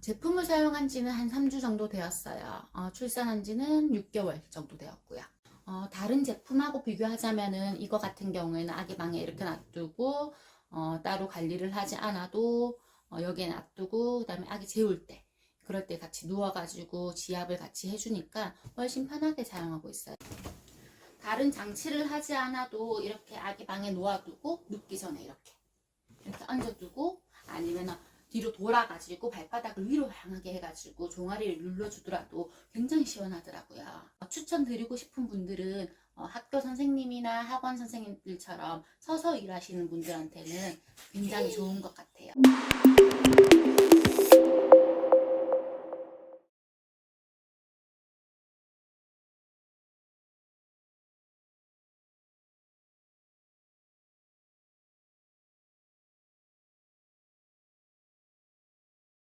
제품을 사용한 지는 한 3주 정도 되었어요. 어, 출산한 지는 6개월 정도 되었고요. 어, 다른 제품하고 비교하자면은 이거 같은 경우에는 아기 방에 이렇게 놔두고 어, 따로 관리를 하지 않아도 어, 여기에 놔두고 그다음에 아기 재울 때 그럴 때 같이 누워가지고 지압을 같이 해주니까 훨씬 편하게 사용하고 있어요. 다른 장치를 하지 않아도 이렇게 아기 방에 놓아두고 눕기 전에 이렇게 이렇게 얹어두고 뒤로 돌아가지고 발바닥을 위로 향하게 해가지고 종아리를 눌러주더라도 굉장히 시원하더라고요. 어, 추천드리고 싶은 분들은 어, 학교 선생님이나 학원 선생님들처럼 서서 일하시는 분들한테는 굉장히 좋은 것 같아요.